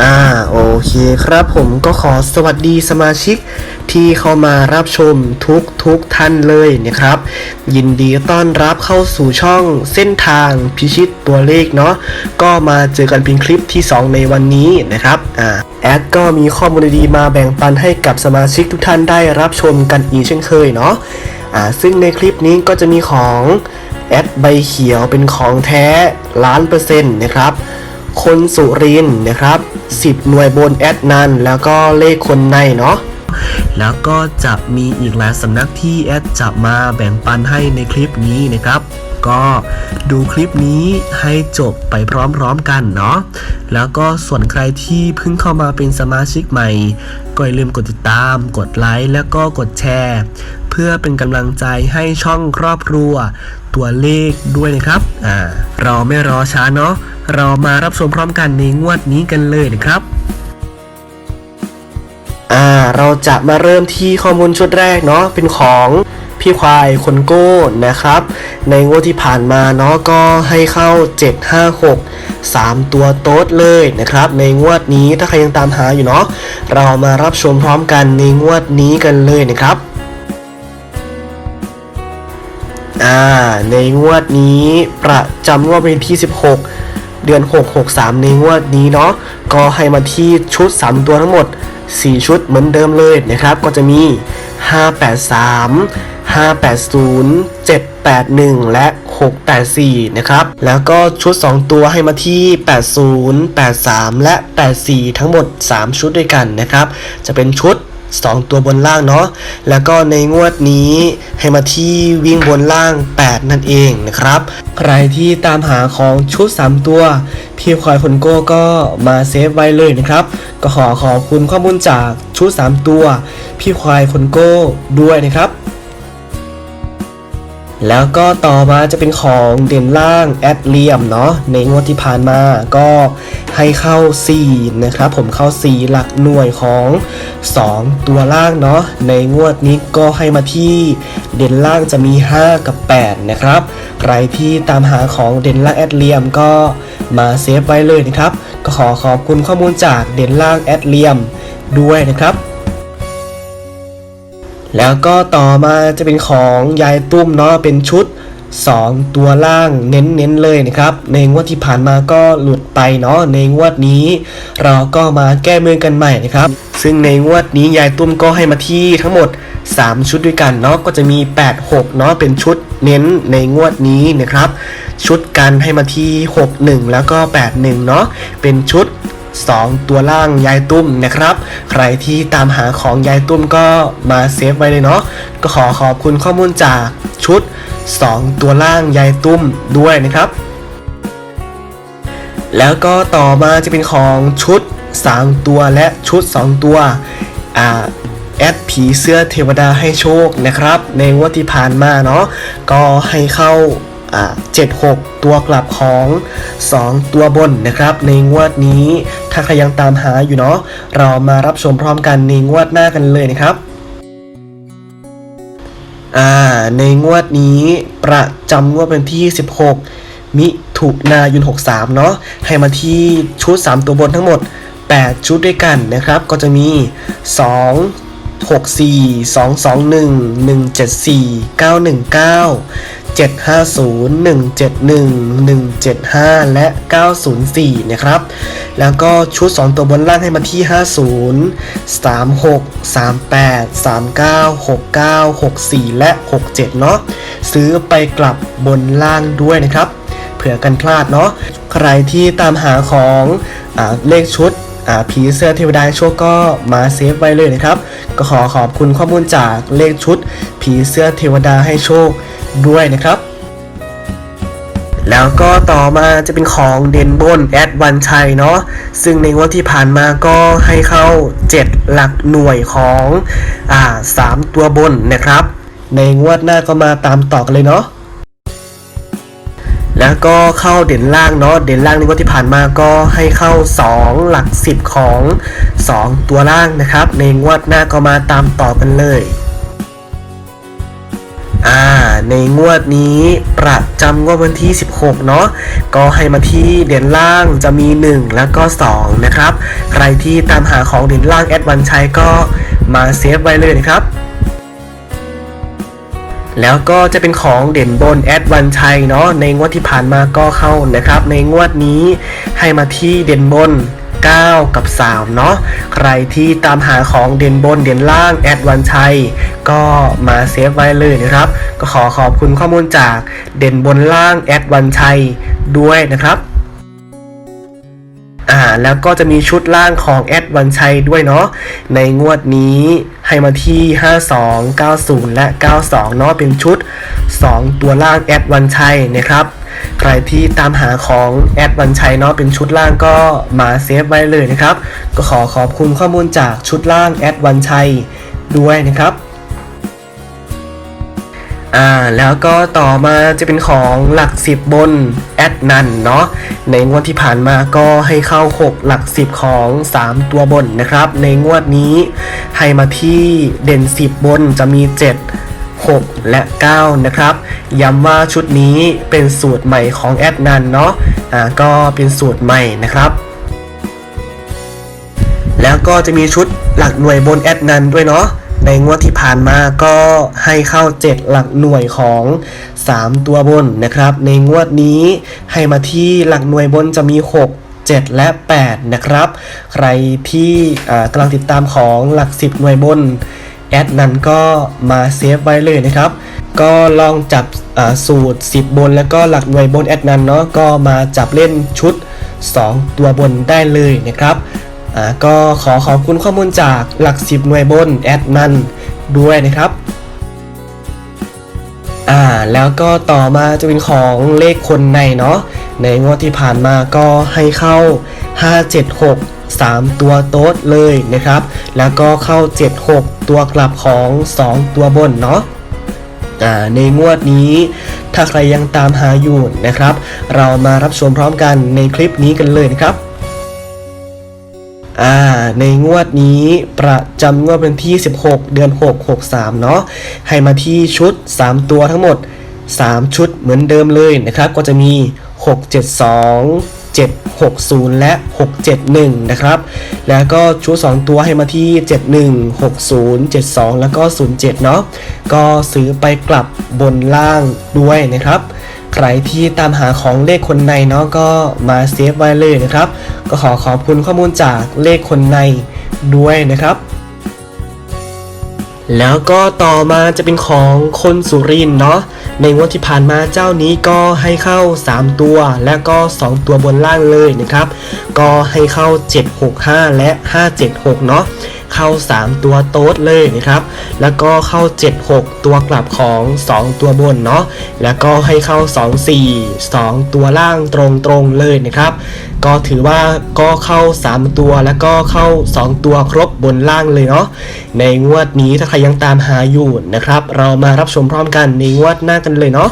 อ่าโอเคครับผมก็ขอสวัสดีสมาชิกที่เข้ามารับชมทุกทุกท่านเลยนะครับ ยินดีต้อนรับเข้าสู่ช่องเส้นทางพิชิตตัวเลขเนาะก็มาเจอกันเพียงคลิปที่ 2 ในวันนี้นะครับอ่าแอดก็มีข้อมูลดีมาแบ่งปันให้กับสมาชิกทุกท่านได้รับชมกันอีกเช่นเคยเนาะอ่าซึ่งในคลิปนี้ก็จะมีของแอดใบเขียวเป็นของแท้ล้านเปอร์เซ็นต์นะครับ คนสุรินนะครับ 10 หน่วยบนแอดนันแล้วก็เลขคนในเนาะแล้วก็จะมีอีกหลายสำนักที่แอดจะมาแบ่งปันให้ในคลิปนี้นะครับ ก็ดูคลิปนี้ให้จบไปพร้อมๆกันเนาะแล้วก็ส่วนใครที่เพิ่งเข้ามาเป็นสมาชิกใหม่ ก็อย่าลืมกดติดตาม กดไลค์แล้วก็กดแชร์ เพื่อเป็นกำลังใจให้ช่องครอบครัว ตัวเลขด้วยนะครับอ่าเราไม่รอช้าเนาะ เรามารับชมพร้อมกันในงวดนี้กันเลยนะครับอ่าเราจะมาเริ่มที่ข้อมูลชุดแรกเนาะเป็นของพี่ควายคนโก้นะครับ ในงวดที่ผ่านมาเนาะก็ให้เข้า 756 3 ตัวโต๊ดเลยนะครับ ในงวดนี้ถ้าใครยังตามหาอยู่เนาะเรามารับชมพร้อมกันในงวดนี้กันเลยนะครับอ่าในงวดนี้ประจำงวดเป็นที่ 16 เดือน 6 6 3 ในงวดนี้เนาะก็ให้มาที่ชุด 3 ตัวทั้งหมด 4 ชุดเหมือนเดิมเลยนะครับ ก็จะมี 583 580 781 และ 684 นะครับ แล้วก็ชุด 2 ตัวให้มาที่ 80 83 และ 84 ทั้งหมด 3 ชุดด้วยกันนะครับ จะเป็นชุด 2 ตัวบนล่างเนาะแล้วก็ในงวดนี้ให้มาที่วิ่งบนล่าง 8 นั่นเองนะครับ ใครที่ตามหาของชุด 3 ตัว พี่คอยคนโก้ก็มาเซฟไว้เลยนะครับ ก็ขอขอบคุณข้อมูลจากชุด 3 ตัว พี่ควายคนโก้ด้วยนะครับ แล้วก็ต่อมาจะเป็นของเด่นล่างแอดเลียมเนาะในงวดที่ผ่านมาก็ให้เข้า 4 นะครับ ผมเข้า 4 หลักหน่วยของ 2 ตัวล่างเนาะในงวดนี้ก็ให้มาที่เด่นล่างจะมี 5 กับ 8 นะครับ ใครที่ตามหาของเด่นล่างแอดเลียมก็มาเซฟไว้เลยนะครับ ก็ขอขอบคุณข้อมูลจากเด่นล่างแอดเลียมด้วยนะครับ แล้วก็ต่อมาจะเป็นของยายตุ้มเนาะเป็นชุด 2 ตัวล่างเน้นๆเลยนะครับ ในงวดที่ผ่านมาก็หลุดไปเนาะในงวดนี้ เราก็มาแก้มือกันใหม่นะครับ ซึ่งในงวดนี้ยายตุ้มก็ให้มาที่ทั้งหมด 3 ชุดด้วยกันเนาะก็จะมี 8 6เนาะเป็นชุดเน้นในงวดนี้นะครับ ชุดกันให้มาที่ 6 1 แล้วก็ 8 1เนาะเป็นชุด 2 ตัวล่างยายตุ้มนะครับ ใครที่ตามหาของยายตุ้มก็มาเซฟไว้เลยเนาะก็ขอขอบคุณข้อมูลจากชุด 2 ตัวล่างยายตุ้มด้วยนะครับ แล้วก็ต่อมาจะเป็นของชุด 3 ตัวและชุด 2 ตัวอ่าแอดผีเสื้อเทวดาให้โชคนะครับ ในงวดที่ผ่านมาเนาะก็ให้เข้าอ่า 76 ตัวกลับของ 2 ตัวบนนะครับ ในงวดนี้ ถ้าใครยังตามหาอยู่เนาะเรามารับชมพร้อมกันในงวดหน้ากันเลยนะครับอ่าในงวดนี้ประจำงวดเป็นที่ 16 มิถุนายน 63 เนาะให้มาที่ชุด 3 ตัวบนทั้งหมด 8 ชุดด้วยกันนะครับ ก็จะมี 2 6 4 2 2 1 1 7 4 9 1 9 750 171 175 และ 904 นะครับ แล้วก็ชุด 2 ตัวบนล่างให้มาที่ 50 36 38 39 69 64 และ 67 เนาะซื้อไปกลับบนล่างด้วยนะครับเผื่อกันพลาดเนาะใครที่ตามหาของอเลขชุดผีเสื้อเทวดาโชคก็มาเซฟไว้เลยนะครับ ก็ขอขอบคุณข้อมูลจากเลขชุด ผีเสื้อเทวดาให้โชค ด้วยนะครับ แล้วก็ต่อมาจะเป็นของเด่นบนแอดวันชัยเนาะซึ่งในงวดที่ผ่านมาก็ให้เข้า 7 หลักหน่วยของอ่า3ตัวบนนะครับ ในงวดหน้าก็มาตามต่อกันเลยเนาะแล้วก็เข้าเด่นล่างเนาะเด่นล่างในงวดที่ผ่านมาก็ให้เข้า 2 หลัก 10 ของ 2 ตัวล่างนะครับ ในงวดหน้าก็มาตามต่อกันเลย อ่าในงวดนี้ประจำงวดวันที่ 16 เนาะก็ให้มาที่เด่นล่างจะมี 1 แล้วก็ 2 นะครับ ใครที่ตามหาของเด่นล่างแอดวันชัยก็มาเซฟไว้เลยนะครับ แล้วก็จะเป็นของเด่นบนแอดวันชัยเนาะในงวดที่ผ่านมาก็เข้านะครับ ในงวดนี้ให้มาที่เด่นบน 9 กับ 3 เนาะใครที่ตามหาของเด่นบนเด่นล่างแอดวันชัย ก็มาเซฟไว้เลยนะครับ ก็ขอขอบคุณข้อมูลจากเด่นบนล่างแอดวันชัยด้วยนะครับอ่าแล้วก็จะมีชุดล่างของแอดวันชัยด้วยเนาะในงวดนี้ให้มาที่ 52 90 และ 92 เนาะเป็นชุด 2 ตัวล่างแอดวันชัยนะครับ ใครที่ตามหาของแอดวันชัยเนาะเป็นชุดล่างก็มาเซฟไว้เลยนะครับ ก็ขอขอบคุณข้อมูลจากชุดล่างแอดวันชัยด้วยนะครับอ่าแล้วก็ต่อมาจะเป็นของหลักสิบบนแอดนันเนาะในงวดที่ผ่านมาก็ให้เข้า 6 หลักสิบของ 3 ตัวบนนะครับ ในงวดนี้ให้มาที่เด่น 10 บนจะมี 7 6 และ 9 นะครับ ย้ำว่าชุดนี้เป็นสูตรใหม่ของแอดนันเนาะอ่าก็เป็นสูตรใหม่นะครับ แล้วก็จะมีชุดหลักหน่วยบนแอดนันด้วยเนาะในงวดที่ผ่านมาก็ให้เข้า 7 หลักหน่วยของ 3 ตัวบนนะครับ ในงวดนี้ให้มาที่หลักหน่วยบนจะมี 6 7 และ 8 นะครับ ใครที่อ่ากำลังติดตามของหลัก 10 หน่วยบน แอดนั้นก็มาเซฟไว้เลยนะครับ ก็ลองจับสูตร 10 บนแล้วก็หลักหน่วยบนแอดนั้นเนาะก็มาจับเล่นชุด 2 ตัวบนได้เลยนะครับอ่าก็ขอขอบคุณข้อมูลจากหลักสิบหน่วยบนแอดนันด้วยนะครับอ่าแล้วก็ต่อมาจะเป็นของเลขคนในเนาะ ในงวดที่ผ่านมาก็ให้เข้า 576 3 ตัวโต๊ดเลยนะครับ แล้วก็เข้า 76 ตัวกลับของ 2 ตัวบนเนาะในงวดนี้ถ้าใครยังตามหาอยู่นะครับ เรามารับชมพร้อมกันในคลิปนี้กันเลยนะครับในงวดนี้ประจำงวดวันที่ 16 เดือน 6 63 เนาะให้มาที่ชุด 3 ตัวทั้งหมด 3 ชุดเหมือนเดิมเลยนะครับ ก็จะมี 672 760 และ 671 นะครับ แล้วก็ชุด2ตัวให้มาที่ 71 60 72 แล้วก็ 07 เนาะ ก็ซื้อไปกลับบนล่างด้วยนะครับ ใครที่ตามหาของเลขคนในเนาะก็มาเซฟไว้เลยนะครับ ก็ขอขอบคุณข้อมูลจากเลขคนในด้วยนะครับ แล้วก็ต่อมาจะเป็นของคนสุรินเนาะในงวดที่ผ่านมาเจ้านี้ก็ให้เข้า 3 ตัว และก็ 2 ตัวบนล่างเลยนะครับ ก็ให้เข้า 765 และ 576 เนาะเข้า 3 ตัวโต๊ดเลยนะครับ แล้วก็เข้า 76 ตัวกลับของ 2 ตัวบนเนาะแล้วก็ให้เข้า 24 2 ตัวล่างตรงๆเลยนะครับ ก็ถือว่าก็เข้า 3 ตัวแล้วก็เข้า 2 ตัวครบบนล่างเลยเนาะในงวดนี้ถ้าใครยังตามหาอยู่นะครับ เรามารับชมพร้อมกันในงวดหน้ากันเลยเนาะ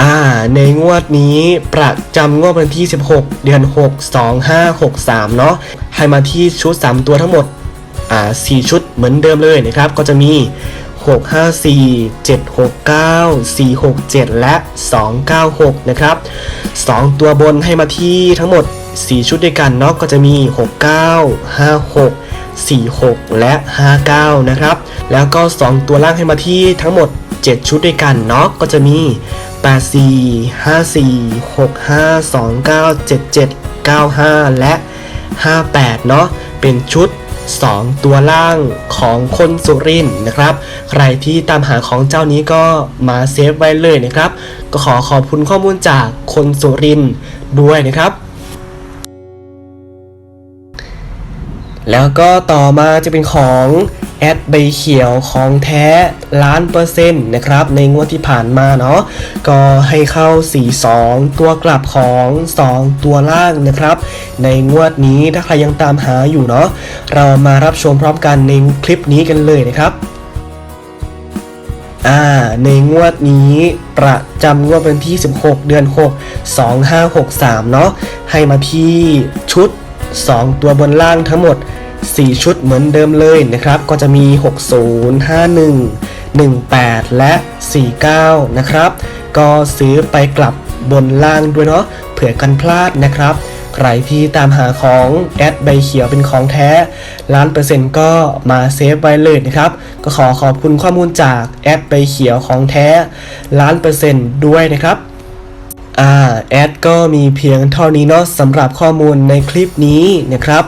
อ่าในงวดนี้ประจำงวดวันที่ 16 เดือน 6 2 5 6 3 เนาะให้มาที่ชุด 3 ตัวทั้งหมดอ่า4ชุดเหมือนเดิมเลยนะครับ ก็จะมี 6 5 4 7 6 9 4 6 7 และ 296 นะครับ 2 ตัวบนให้มาที่ทั้งหมด 4 ชุดด้วยกันเนาะก็จะมี 69 56 46 และ 59 นะครับ แล้วก็ 2 ตัวล่างให้มาที่ทั้งหมด 7 ชุดด้วยกันเนาะก็จะมี 84 54 65 29 77 95 และ 58 เนาะเป็นชุด 2 ตัวล่างของคนสุรินนะครับ ใครที่ตามหาของเจ้านี้ก็มาเซฟไว้เลยนะครับ ก็ขอขอบคุณข้อมูลจากคนสุรินด้วยนะครับ แล้วก็ต่อมาจะเป็นของแอดใบเขียวของแท้ล้านเปอร์เซ็นต์นะครับ ในงวดที่ผ่านมาเนาะก็ให้เข้า 42 ตัวกลับของ 2 ตัวล่างนะครับ ในงวดนี้ถ้าใครยังตามหาอยู่เนาะเรามารับชมพร้อมกันในคลิปนี้กันเลยนะครับอ่าในงวดนี้ประจำงวดวันที่ 16 เดือน 6 2563 เนาะให้มาที่ชุด 2 ตัวบนล่างทั้งหมด 4 ชุดเหมือนเดิมเลยนะครับ ก็จะมี 60 51 18 และ 49 นะครับ ก็ซื้อไปกลับบนล่างด้วยเนาะเผื่อกันพลาดนะครับใครที่ตามหาของแอดใบเขียวเป็นของแท้ล้านเปอร์เซ็นต์ก็มาเซฟไว้เลยนะครับ ก็ขอขอบคุณข้อมูลจากแอดใบเขียวของแท้ล้านเปอร์เซ็นต์ด้วยนะครับ อ่าแอดก็มีเพียงเท่านี้เนาะสำหรับข้อมูลในคลิปนี้นะครับ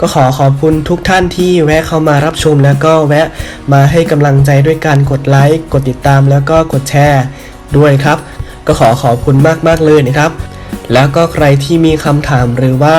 ก็ขอขอบคุณทุกท่านที่แวะเข้ามารับชม แล้วก็แวะมาให้กำลังใจด้วยการกดไลค์ กดติดตามแล้วก็กดแชร์ด้วยครับ ก็ขอขอบคุณมากๆเลยนะครับ แล้วก็ใครที่มีคำถามหรือว่า